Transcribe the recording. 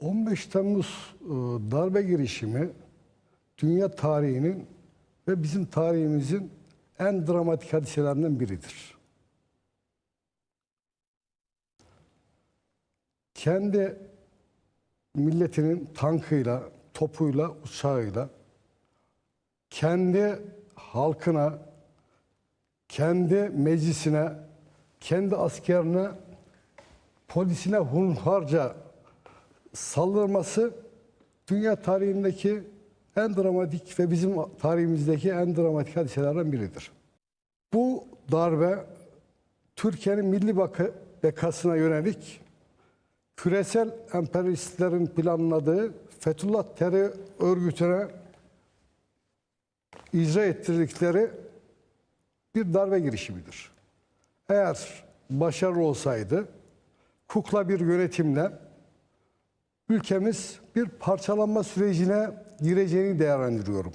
15 Temmuz e, darbe girişimi dünya tarihinin ve bizim tarihimizin en dramatik hadiselerinden biridir. Kendi milletinin tankıyla, topuyla, uçağıyla kendi halkına, kendi meclisine, kendi askerine, polisine hunharca saldırması dünya tarihindeki en dramatik ve bizim tarihimizdeki en dramatik hadiselerden biridir. Bu darbe Türkiye'nin milli bekasına yönelik küresel emperyalistlerin planladığı Fethullah terör örgütüne icra ettirdikleri bir darbe girişimidir. Eğer başarılı olsaydı kukla bir yönetimle ülkemiz bir parçalanma sürecine gireceğini değerlendiriyorum.